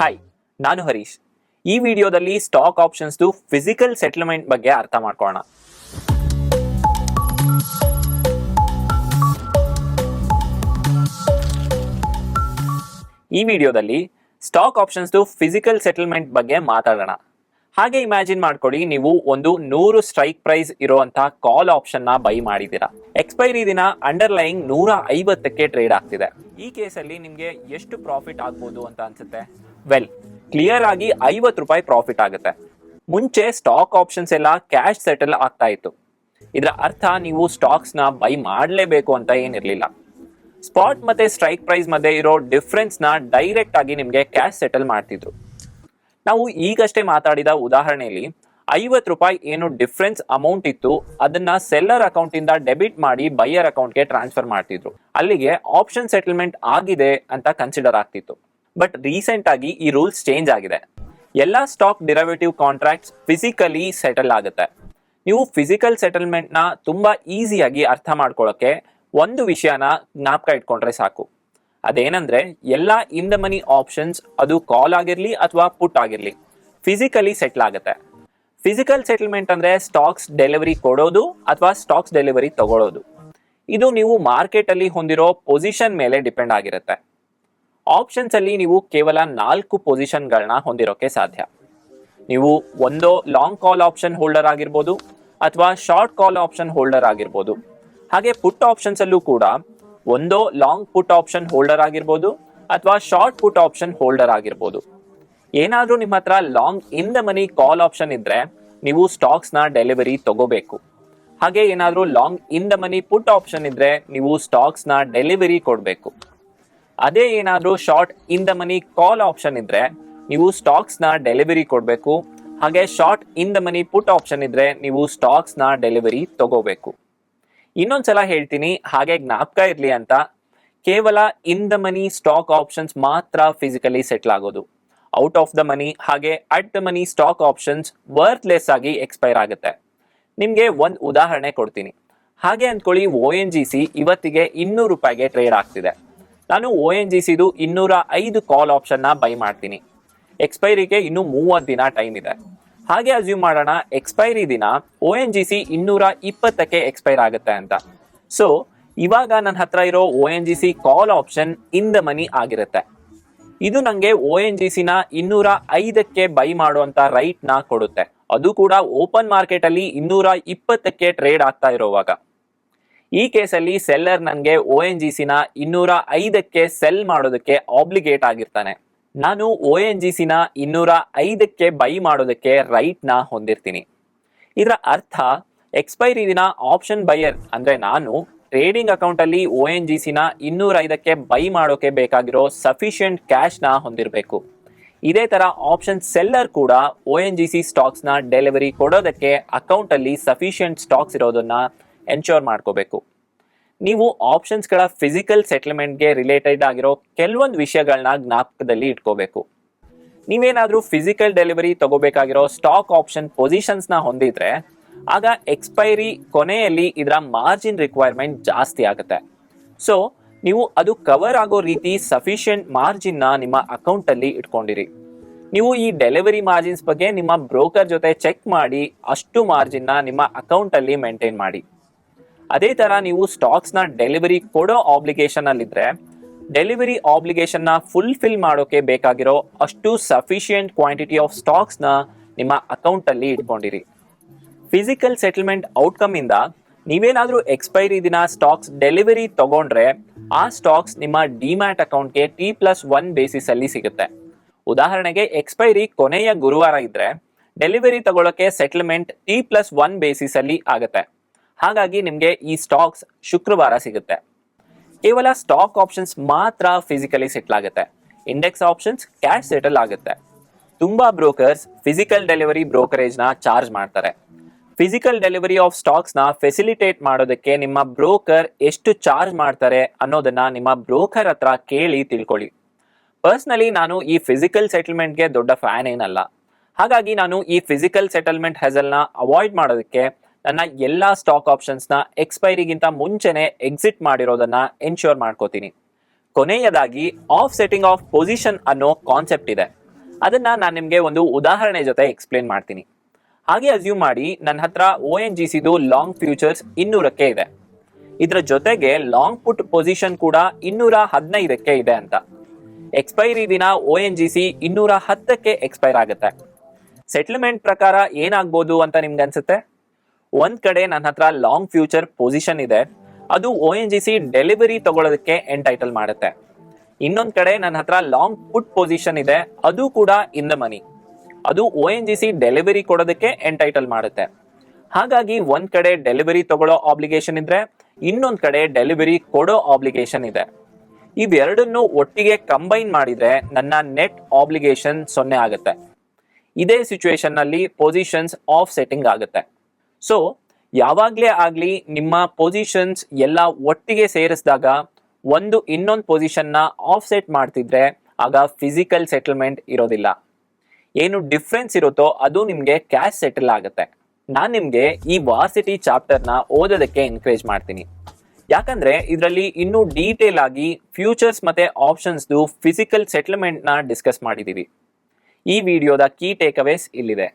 Hi ನಾನು ಹರೀಶ್. ಈ ವಿಡಿಯೋದಲ್ಲಿ ಸ್ಟಾಕ್ ಆಪ್ಷನ್ಸ್ದು ಫಿಸಿಕಲ್ ಸೆಟಲ್ಮೆಂಟ್ ಬಗ್ಗೆ ಅರ್ಥ ಮಾಡ್ಕೊಳ್ಳೋಣ. ಈ ವಿಡಿಯೋದಲ್ಲಿ ಸ್ಟಾಕ್ ಆಪ್ಷನ್ಸ್ದು ಫಿಸಿಕಲ್ ಸೆಟಲ್ಮೆಂಟ್ ಬಗ್ಗೆ ಮಾತಾಡೋಣ. ಹಾಗೆ ಇಮ್ಯಾಜಿನ್ ಮಾಡ್ಕೊಳ್ಳಿ, ನೀವು ಒಂದು ನೂರು ಸ್ಟ್ರೈಕ್ ಪ್ರೈಸ್ ಇರುವಂತಹ ಕಾಲ್ ಆಪ್ಷನ್ನ ಬೈ ಮಾಡಿದ್ದೀರಾ. ಎಕ್ಸ್ಪೈರಿ ದಿನ ಅಂಡರ್ಲೈಯಿಂಗ್ ನೂರ ಐವತ್ತಕ್ಕೆ ಟ್ರೇಡ್ ಆಗ್ತಿದೆ. ಈ ಕೇಸಲ್ಲಿ ನಿಮಗೆ ಎಷ್ಟು ಪ್ರಾಫಿಟ್ ಆಗ್ಬೋದು ಅಂತ ಅನ್ಸುತ್ತೆ? ವೆಲ್ ಕ್ಲಿಯರ್ ಆಗಿ ಐವತ್ತು ರೂಪಾಯಿ ಪ್ರಾಫಿಟ್ ಆಗುತ್ತೆ. ಮುಂಚೆ ಸ್ಟಾಕ್ ಆಪ್ಷನ್ಸ್ ಎಲ್ಲ ಕ್ಯಾಶ್ ಸೆಟಲ್ ಆಗ್ತಾ ಇತ್ತು. ಇದರ ಅರ್ಥ ನೀವು ಸ್ಟಾಕ್ಸ್ನ ಬೈ ಮಾಡಲೇಬೇಕು ಅಂತ ಏನಿರಲಿಲ್ಲ. ಸ್ಪಾಟ್ ಮತ್ತೆ ಸ್ಟ್ರೈಕ್ ಪ್ರೈಸ್ ಮಧ್ಯೆ ಇರೋ ಡಿಫ್ರೆನ್ಸ್ನ ಡೈರೆಕ್ಟ್ ಆಗಿ ನಿಮಗೆ ಕ್ಯಾಶ್ ಸೆಟಲ್ ಮಾಡ್ತಿದ್ರು. ನಾವು ಈಗಷ್ಟೇ ಮಾತಾಡಿದ ಉದಾಹರಣೆಯಲ್ಲಿ ಐವತ್ತು ರೂಪಾಯಿ ಏನು ಡಿಫ್ರೆನ್ಸ್ ಅಮೌಂಟ್ ಇತ್ತು, ಅದನ್ನ ಸೆಲ್ಲರ್ ಅಕೌಂಟ್ ಇಂದ ಡೆಬಿಟ್ ಮಾಡಿ ಬೈಯರ್ ಅಕೌಂಟ್ಗೆ ಟ್ರಾನ್ಸ್ಫರ್ ಮಾಡ್ತಿದ್ರು. ಅಲ್ಲಿಗೆ ಆಪ್ಷನ್ ಸೆಟಲ್ಮೆಂಟ್ ಆಗಿದೆ ಅಂತ ಕನ್ಸಿಡರ್ ಆಗ್ತಿತ್ತು. ಬಟ್ ರೀಸೆಂಟ್ ಆಗಿ ಈ ರೂಲ್ಸ್ ಚೇಂಜ್ ಆಗಿದೆ. ಎಲ್ಲ stock derivative contracts physically settle ಆಗುತ್ತೆ. ನೀವು ಫಿಸಿಕಲ್ ಸೆಟಲ್ಮೆಂಟ್ನ ತುಂಬಾ ಈಸಿಯಾಗಿ ಅರ್ಥ ಮಾಡ್ಕೊಳ್ಳೋಕೆ ಒಂದು ವಿಷಯನ ಜ್ಞಾಪಕ ಇಟ್ಕೊಂಡ್ರೆ ಸಾಕು. ಅದೇನಂದ್ರೆ, ಎಲ್ಲ ಇನ್ ದ ಮನಿ ಆಪ್ಷನ್ಸ್ ಅದು ಕಾಲ್ ಆಗಿರಲಿ ಅಥವಾ ಪುಟ್ ಆಗಿರಲಿ ಫಿಸಿಕಲಿ ಸೆಟ್ಲ್ ಆಗುತ್ತೆ. ಫಿಸಿಕಲ್ ಸೆಟಲ್ಮೆಂಟ್ ಅಂದ್ರೆ ಸ್ಟಾಕ್ಸ್ ಡೆಲಿವರಿ ಕೊಡೋದು ಅಥವಾ ಸ್ಟಾಕ್ಸ್ ಡೆಲಿವರಿ ತಗೊಳ್ಳೋದು ಇದು ನೀವು ಮಾರ್ಕೆಟ್ ಅಲ್ಲಿ ಹೊಂದಿರೋ ಪೊಸಿಷನ್ ಮೇಲೆ ಡಿಪೆಂಡ್ ಆಗಿರುತ್ತೆ. ಆಪ್ಷನ್ಸ್ ಅಲ್ಲಿ ನೀವು ಕೇವಲ ನಾಲ್ಕು ಪೊಸಿಷನ್ಗಳನ್ನ ಹೊಂದಿರೋಕೆ ಸಾಧ್ಯ. ನೀವು ಒಂದೋ ಲಾಂಗ್ ಕಾಲ್ ಆಪ್ಷನ್ ಹೋಲ್ಡರ್ ಆಗಿರ್ಬೋದು ಅಥವಾ ಶಾರ್ಟ್ ಕಾಲ್ ಆಪ್ಷನ್ ಹೋಲ್ಡರ್ ಆಗಿರ್ಬೋದು. ಹಾಗೆ ಪುಟ್ ಆಪ್ಷನ್ಸ್ ಅಲ್ಲೂ ಕೂಡ ಒಂದೋ ಲಾಂಗ್ ಪುಟ್ ಆಪ್ಷನ್ ಹೋಲ್ಡರ್ ಆಗಿರ್ಬೋದು ಅಥವಾ ಶಾರ್ಟ್ ಪುಟ್ ಆಪ್ಷನ್ ಹೋಲ್ಡರ್ ಆಗಿರ್ಬೋದು. ಏನಾದರೂ ನಿಮ್ಮ ಹತ್ರ long in the money call option ಇದ್ರೆ ನೀವು ಸ್ಟಾಕ್ಸ್ನ ಡೆಲಿವರಿ ತಗೋಬೇಕು. ಹಾಗೆ ಏನಾದರೂ long in the money put option ಇದ್ರೆ ನೀವು ಸ್ಟಾಕ್ಸ್ನ ಡೆಲಿವರಿ ಕೊಡಬೇಕು. ಅದೇ ಏನಾದರೂ short in the money call option ಇದ್ರೆ, ನೀವು ಸ್ಟಾಕ್ಸ್ನ ಡೆಲಿವರಿ ಕೊಡಬೇಕು. ಹಾಗೆ short in the money put option ಇದ್ರೆ, ನೀವು ಸ್ಟಾಕ್ಸ್ನ ಡೆಲಿವರಿ ತಗೋಬೇಕು. ಇನ್ನೊಂದ್ಸಲ ಹೇಳ್ತೀನಿ, ಹಾಗೆ ಜ್ಞಾಪಕ ಇರ್ಲಿ ಅಂತ. ಕೇವಲ in the money stock options ಮಾತ್ರ ಫಿಸಿಕಲಿ ಸೆಟ್ಲ್ ಆಗೋದು. ಔಟ್ ಆಫ್ ದ ಮನಿ ಹಾಗೆ at the money stock options worthless ಆಗಿ ಎಕ್ಸ್ಪೈರ್ ಆಗುತ್ತೆ. ನಿಮಗೆ ಒಂದ್ ಉದಾಹರಣೆ ಕೊಡ್ತೀನಿ. ಹಾಗೆ ಅಂದ್ಕೊಳ್ಳಿ ಒ ಎನ್ ಜಿ ಸಿ ಇವತ್ತಿಗೆ ಇನ್ನೂರು ರೂಪಾಯಿಗೆ ಟ್ರೇಡ್ ಆಗ್ತಿದೆ. ನಾನು ಒ ಎನ್ ಜಿ ಸಿದು ಇನ್ನೂರ ಐದು ಕಾಲ್ ಆಪ್ಷನ್ನ ಬೈ ಮಾಡ್ತೀನಿ. ಎಕ್ಸ್ಪೈರಿಗೆ ಇನ್ನು ಮೂವತ್ತು ದಿನ ಟೈಮ್ ಇದೆ. ಹಾಗೆ ಅಸ್ಯೂಮ್ ಮಾಡೋಣ ಎಕ್ಸ್ಪೈರಿ ದಿನ ಒ ಎನ್ ಜಿ ಸಿ ಇನ್ನೂರ ಇಪ್ಪತ್ತಕ್ಕೆ ಎಕ್ಸ್ಪೈರ್ ಆಗುತ್ತೆ ಅಂತ. ಸೊ ಇವಾಗ ನನ್ನ ಹತ್ರ ಇರೋ O N G C call option in the money ಆಗಿರುತ್ತೆ. ಇದು ನನಗೆ ಒ ಎನ್ ಜಿ ಸಿನ ಇನ್ನೂರ ಐದಕ್ಕೆ ಬೈ ಮಾಡುವಂತ ರೈಟ್ನ ಕೊಡುತ್ತೆ. ಅದು ಕೂಡ ಓಪನ್ ಮಾರ್ಕೆಟ್ ಅಲ್ಲಿ ಇನ್ನೂರ ಇಪ್ಪತ್ತಕ್ಕೆ ಟ್ರೇಡ್ ಆಗ್ತಾ ಇರೋವಾಗ. ಈ ಕೇಸಲ್ಲಿ ಸೆಲ್ಲರ್ ನನಗೆ ಒ ಎನ್ ಜಿ ಸಿನ ಇನ್ನೂರ ಐದಕ್ಕೆ ಸೆಲ್ ಮಾಡೋದಕ್ಕೆ ಆಬ್ಲಿಗೇಟ್ ಆಗಿರ್ತಾನೆ. ನಾನು ಒ ಎನ್ ಜಿ ಸಿನ ಇನ್ನೂರ ಐದಕ್ಕೆ ಬೈ ಮಾಡೋದಕ್ಕೆ ರೈಟ್ನ ಹೊಂದಿರ್ತೀನಿ. ಇದರ ಅರ್ಥ ಎಕ್ಸ್ಪೈರಿ ದಿನ ಆಪ್ಷನ್ ಬೈಯರ್ ಅಂದ್ರೆ ನಾನು ಟ್ರೇಡಿಂಗ್ ಅಕೌಂಟ್ ಅಲ್ಲಿ ಒ ಎನ್ ಜಿ ಸಿನ ಇನ್ನೂರ ಐದಕ್ಕೆ ಬೈ ಮಾಡೋಕೆ ಬೇಕಾಗಿರೋ ಸಫಿಷಿಯಂಟ್ ಕ್ಯಾಶ್ನ ಹೊಂದಿರಬೇಕು. ಇದೇ ತರ ಆಪ್ಷನ್ ಸೆಲ್ಲರ್ ಕೂಡ ಒ ಎನ್ ಜಿ ಸಿ ಸ್ಟಾಕ್ಸ್ನ ಡೆಲಿವರಿ ಕೊಡೋದಕ್ಕೆ ಅಕೌಂಟ್ ಅಲ್ಲಿ ಸಫಿಷಿಯಂಟ್ ಸ್ಟಾಕ್ಸ್ ಇರೋದನ್ನ ಎನ್ಶೋರ್ ಮಾಡ್ಕೋಬೇಕು. ನೀವು ಆಪ್ಷನ್ಸ್ಗಳ ಫಿಸಿಕಲ್ ಸೆಟ್ಲ್ಮೆಂಟ್ಗೆ ರಿಲೇಟೆಡ್ ಆಗಿರೋ ಕೆಲವೊಂದು ವಿಷಯಗಳನ್ನ ಜ್ಞಾಪಕದಲ್ಲಿ ಇಟ್ಕೋಬೇಕು. ನೀವೇನಾದರೂ ಫಿಸಿಕಲ್ ಡೆಲಿವರಿ ತಗೋಬೇಕಾಗಿರೋ ಸ್ಟಾಕ್ ಆಪ್ಷನ್ ಪೊಸಿಷನ್ಸ್ನ ಹೊಂದಿದ್ರೆ, ಆಗ ಎಕ್ಸ್ಪೈರಿ ಕೊನೆಯಲ್ಲಿ ಇದರ ಮಾರ್ಜಿನ್ ರಿಕ್ವೈರ್ಮೆಂಟ್ ಜಾಸ್ತಿ ಆಗುತ್ತೆ. ಸೊ ನೀವು ಅದು ಕವರ್ ಆಗೋ ರೀತಿ ಸಫಿಷಿಯೆಂಟ್ ಮಾರ್ಜಿನ್ನ ನಿಮ್ಮ ಅಕೌಂಟಲ್ಲಿ ಇಟ್ಕೊಂಡಿರಿ. ನೀವು ಈ ಡೆಲಿವರಿ ಮಾರ್ಜಿನ್ಸ್ ಬಗ್ಗೆ ನಿಮ್ಮ ಬ್ರೋಕರ್ ಜೊತೆ ಚೆಕ್ ಮಾಡಿ ಅಷ್ಟು ಮಾರ್ಜಿನ್ನ ನಿಮ್ಮ ಅಕೌಂಟಲ್ಲಿ ಮೇಂಟೈನ್ ಮಾಡಿ. ಅದೇ ತರ ನೀವು ಸ್ಟಾಕ್ಸ್ನ ಡೆಲಿವರಿ ಕೊಡೋ ಆಬ್ಲಿಗೇಷನ್ ಅಲ್ಲಿದ್ರೆ ಡೆಲಿವರಿ ಆಬ್ಲಿಗೇಷನ್ನ ಫುಲ್ಫಿಲ್ ಮಾಡೋಕೆ ಬೇಕಾಗಿರೋ ಅಷ್ಟು ಸಫಿಷಿಯೆಂಟ್ ಕ್ವಾಂಟಿಟಿ ಆಫ್ ಸ್ಟಾಕ್ಸ್ನ ನಿಮ್ಮ ಅಕೌಂಟ್ ಅಲ್ಲಿ ಇಟ್ಕೊಂಡಿರಿ. ಫಿಸಿಕಲ್ ಸೆಟಲ್ಮೆಂಟ್ ಔಟ್ಕಮ್ ಇಂದ ನೀವೇನಾದ್ರೂ ಎಕ್ಸ್ಪೈರಿ ದಿನ ಸ್ಟಾಕ್ಸ್ ಡೆಲಿವರಿ ತಗೊಂಡ್ರೆ, ಆ ಸ್ಟಾಕ್ಸ್ ನಿಮ್ಮ ಡಿಮ್ಯಾಟ್ ಅಕೌಂಟ್ಗೆ ಟಿ ಪ್ಲಸ್ ಒನ್ ಬೇಸಿಸ್ ಅಲ್ಲಿ ಸಿಗುತ್ತೆ. ಉದಾಹರಣೆಗೆ ಎಕ್ಸ್ಪೈರಿ ಕೊನೆಯ ಗುರುವಾರ ಇದ್ರೆ ಡೆಲಿವರಿ ತಗೊಳ್ಳೋಕೆ settlement T plus one basis ಅಲ್ಲಿ ಆಗುತ್ತೆ. ಹಾಗಾಗಿ ನಿಮಗೆ ಈ ಸ್ಟಾಕ್ಸ್ ಶುಕ್ರವಾರ ಸಿಗುತ್ತೆ. ಕೇವಲ ಸ್ಟಾಕ್ ಆಪ್ಷನ್ಸ್ ಮಾತ್ರ ಫಿಸಿಕಲಿ ಸೆಟ್ಲ್ ಆಗುತ್ತೆ. ಇಂಡೆಕ್ಸ್ ಆಪ್ಷನ್ಸ್ ಕ್ಯಾಶ್ ಸೆಟಲ್ ಆಗುತ್ತೆ. ತುಂಬಾ ಬ್ರೋಕರ್ಸ್ ಫಿಸಿಕಲ್ ಡೆಲಿವರಿ ಬ್ರೋಕರೇಜ್ನ ಚಾರ್ಜ್ ಮಾಡ್ತಾರೆ. ಫಿಸಿಕಲ್ ಡೆಲಿವರಿ ಆಫ್ ಸ್ಟಾಕ್ಸ್ನ ಫೆಸಿಲಿಟೇಟ್ ಮಾಡೋದಕ್ಕೆ ನಿಮ್ಮ ಬ್ರೋಕರ್ ಎಷ್ಟು ಚಾರ್ಜ್ ಮಾಡ್ತಾರೆ ಅನ್ನೋದನ್ನ ನಿಮ್ಮ ಬ್ರೋಕರ್ ಹತ್ರ ಕೇಳಿ ತಿಳ್ಕೊಳ್ಳಿ. ಪರ್ಸ್ನಲಿ ನಾನು ಈ ಫಿಸಿಕಲ್ ಸೆಟಲ್ಮೆಂಟ್ಗೆ ದೊಡ್ಡ ಫ್ಯಾನ್ ಏನಲ್ಲ. ಹಾಗಾಗಿ ನಾನು ಈ ಫಿಸಿಕಲ್ ಸೆಟಲ್ಮೆಂಟ್ ಹೆಸಲ್ನ ಅವಾಯ್ಡ್ ಮಾಡೋದಕ್ಕೆ ನನ್ನ ಎಲ್ಲಾ ಸ್ಟಾಕ್ ಆಪ್ಷನ್ಸ್ನ ಎಕ್ಸ್ಪೈರಿಗಿಂತ ಮುಂಚೆನೆ ಎಕ್ಸಿಟ್ ಮಾಡಿರೋದನ್ನ ಎನ್ಶೋರ್ ಮಾಡ್ಕೋತೀನಿ. ಕೊನೆಯದಾಗಿ ಆಫ್ ಸೆಟ್ಟಿಂಗ್ ಆಫ್ ಪೊಸಿಷನ್ ಅನ್ನೋ ಕಾನ್ಸೆಪ್ಟ್ ಇದೆ. ಅದನ್ನ ನಾನು ನಿಮಗೆ ಒಂದು ಉದಾಹರಣೆ ಜೊತೆ ಎಕ್ಸ್ಪ್ಲೇನ್ ಮಾಡ್ತೀನಿ. ಹಾಗೆ ಅಸ್ಯೂಮ್ ಮಾಡಿ ನನ್ನ ಹತ್ರ ಓ ಎನ್ ಜಿ ಸಿದು ಲಾಂಗ್ ಫ್ಯೂಚರ್ಸ್ ಇನ್ನೂರಕ್ಕೆ ಇದೆ. ಇದರ ಜೊತೆಗೆ ಲಾಂಗ್ ಪುಟ್ ಪೊಸಿಷನ್ ಕೂಡ ಇನ್ನೂರ ಹದಿನೈದಕ್ಕೆ ಇದೆ ಅಂತ. ಎಕ್ಸ್ಪೈರಿ ದಿನ ಓ ಎನ್ ಜಿ ಸಿ ಇನ್ನೂರ ಹತ್ತಕ್ಕೆ ಎಕ್ಸ್ಪೈರ್ ಆಗುತ್ತೆ. ಸೆಟ್ಲ್ಮೆಂಟ್ ಪ್ರಕಾರ ಏನಾಗ್ಬೋದು ಅಂತ ನಿಮ್ಗೆ ಅನ್ಸುತ್ತೆ ಒಂದ್ ಕಡೆ ನನ್ನ ಹತ್ರ ಲಾಂಗ್ ಫ್ಯೂಚರ್ ಪೊಸಿಷನ್ ಇದೆ. ಅದು O N G C delivery ತಗೊಳ್ಳೋದಕ್ಕೆ ಎಂಟೈಟಲ್ ಮಾಡುತ್ತೆ. ಇನ್ನೊಂದ್ ಕಡೆ ನನ್ನ ಹತ್ರ ಲಾಂಗ್ ಪುಟ್ ಪೊಸಿಷನ್ ಇದೆ. ಅದು ಕೂಡ ಇನ್ ದ ಮನಿ ಅದು O N G C delivery ಕೊಡೋದಕ್ಕೆ ಎಂಟೈಟಲ್ ಮಾಡುತ್ತೆ. ಹಾಗಾಗಿ ಒಂದ್ ಕಡೆ ಡೆಲಿವರಿ ತಗೊಳ್ಳೋ ಆಬ್ಲಿಗೇಷನ್ ಇದ್ರೆ, ಇನ್ನೊಂದ್ ಕಡೆ ಡೆಲಿವರಿ ಕೊಡೋ ಆಬ್ಲಿಗೇಷನ್ ಇದೆ. ಇವೆರಡನ್ನು ಒಟ್ಟಿಗೆ ಕಂಬೈನ್ ಮಾಡಿದ್ರೆ ನನ್ನ ನೆಟ್ ಆಬ್ಲಿಗೇಷನ್ ಸೊನ್ನೆ ಆಗುತ್ತೆ. ಇದೇ ಸಿಚುವೇಶನ್ನಲ್ಲಿ ಪೊಸಿಷನ್ಸ್ ಆಫ್ ಸೆಟ್ಟಿಂಗ್ ಆಗುತ್ತೆ. ಸೊ ಯಾವಾಗಲೇ ಆಗಲಿ ನಿಮ್ಮ ಪೊಸಿಷನ್ಸ್ ಎಲ್ಲ ಒಟ್ಟಿಗೆ ಸೇರಿಸಿದಾಗ ಒಂದು ಇನ್ನೊಂದು ಪೊಸಿಷನ್ನ ಆಫ್ಸೆಟ್ ಆಫ್ ಸೆಟ್ ಮಾಡ್ತಿದ್ರೆ ಆಗ ಫಿಸಿಕಲ್ ಸೆಟಲ್ಮೆಂಟ್ ಇರೋದಿಲ್ಲ. ಏನು ಡಿಫ್ರೆನ್ಸ್ ಇರುತ್ತೋ ಅದು ನಿಮಗೆ ಕ್ಯಾಶ್ ಸೆಟಲ್ ಆಗುತ್ತೆ. ನಾನು ನಿಮಗೆ ಈ ವಾರ್ಸಿಟಿ ಚಾಪ್ಟರ್ನ ಓದೋದಕ್ಕೆ ಎನ್ಕರೇಜ್ ಮಾಡ್ತೀನಿ. ಯಾಕಂದ್ರೆ ಇದರಲ್ಲಿ ಇನ್ನೂ ಡೀಟೇಲ್ ಆಗಿ ಫ್ಯೂಚರ್ಸ್ ಮತ್ತೆ ಆಪ್ಷನ್ಸ್ದು ಫಿಸಿಕಲ್ ಸೆಟಲ್ಮೆಂಟ್ನ ಡಿಸ್ಕಸ್ ಮಾಡಿದ್ದೀವಿ ಈ ವಿಡಿಯೋದ ಕೀ ಟೇಕ್ ಅವೇಸ್ ಇಲ್ಲಿದೆ.